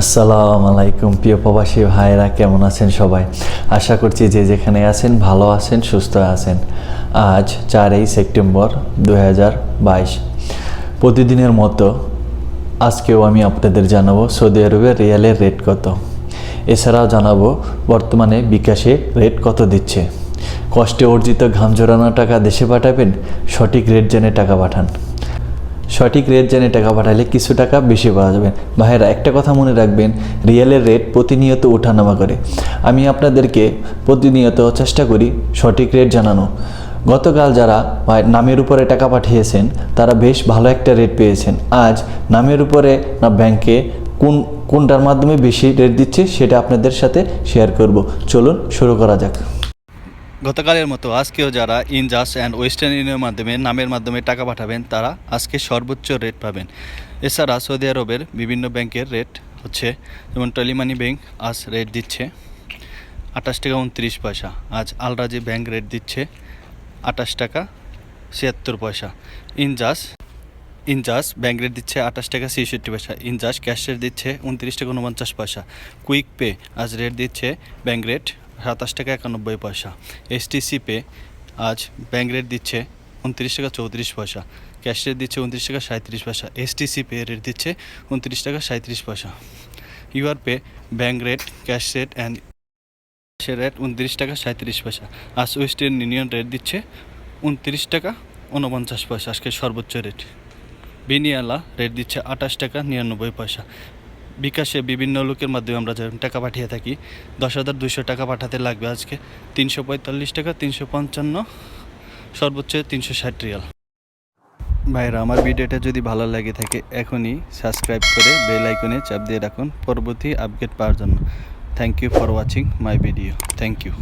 আসসালামু আলাইকুম, প্রিয় প্রবাসী ভাইরা কেমন আছেন সবাই? আশা করছি যে যেখানে আছেন, ভালো আছেন, সুস্থ আছেন। আজ চারই সেপ্টেম্বর দু হাজার বাইশ। প্রতিদিনের মতো আজকেও আমি আপনাদের জানাব সৌদি আরবের রিয়ালের রেট কত। এছাড়াও জানাব বর্তমানে বিকাশে রেট কত দিচ্ছে। কষ্টে অর্জিত ঘাম জোরানো টাকা দেশে পাঠাবেন, সঠিক রেট জেনে টাকা পাঠান। সঠিক রেট জেনে টাকা পাঠালে কিছু টাকা বেশি পাওয়া যাবে। ভাইয়েরা, একটা কথা মনে রাখবেন রিয়েলের রেট প্রতিনিয়ত ওঠানামা করে। আমি আপনাদেরকে প্রতিনিয়ত চেষ্টা করি সঠিক রেট জানানো। গতকাল যারা ভাই নামের উপরে টাকা পাঠিয়েছেন, তারা বেশ ভালো একটা রেট পেয়েছেন। আজ নামের উপরে না ব্যাংকে কোন, কোনটার মাধ্যমে বেশি রেট দিচ্ছে, সেটা আপনাদের সাথে শেয়ার করব। চলুন, শুরু করা যাক। গতকালের মতো আজকেও যারা ইনজাস অ্যান্ড ওয়েস্টার্ন ইউনিয়নের মাধ্যমে, নামের মাধ্যমে টাকা পাঠাবেন, তারা আজকে সর্বোচ্চ রেট পাবেন। এছাড়া সৌদি আরবের বিভিন্ন ব্যাংকের রেট হচ্ছে, যেমন টলিমানি ব্যাংক আজ রেট দিচ্ছে আঠাশ টাকা উনত্রিশ পয়সা, আজ আলরাজি ব্যাংক রেট দিচ্ছে আঠাশ টাকা ছিয়াত্তর পয়সা। ইনজাস ইনজাস ব্যাংক রেট দিচ্ছে আঠাশ টাকা ছেষট্টি পয়সা, ইনজাস ক্যাশ রেট দিচ্ছে উনত্রিশ টাকা উনপঞ্চাশ পয়সা। কুইক পে আজ রেট দিচ্ছে ব্যাংক রেট সাতাশ টাকা একানব্বই পয়সা। এসটিসি পে আজ ব্যাংক রেট দিচ্ছে উনত্রিশ টাকা চৌত্রিশ পয়সা। ক্যাশ রেট দিচ্ছে উনত্রিশ টাকা সাঁত্রিশ পয়সা। এসটিসি পে রেট দিচ্ছে উনত্রিশ টাকা সাঁত্রিশ পয়সা। UR pay bank rate cash rate and sale rate উনত্রিশ টাকা সাঁত্রিশ পয়সা। আজ ওয়েস্টার্ন ইউনিয়ন রেট দিচ্ছে উনত্রিশ টাকা উনপঞ্চাশ পয়সা, আজকে সর্বোচ্চ রেট বিনিয়ালা রেট দিচ্ছে আঠাশ টাকা নিরানব্বই পয়সা। বিকাশে বিভিন্ন লোকের মাধ্যমে আমরা যখন টাকা পাঠিয়ে থাকি, দশ হাজার দুশো টাকা পাঠাতে লাগবে আজকে। তিনশো পঁয়তাল্লিশ টাকা, তিনশো পঞ্চান্ন, সর্বোচ্চ তিনশো ষাট রিয়াল। ভাইরা, আমার ভিডিওটা যদি ভালো লাগে থাকে, এখনই সাবস্ক্রাইব করে বেল আইকনে চাপ দিয়ে রাখুন। পরবর্তী আপডেট পাওয়ার জন্য। Thank you for watching my video thank you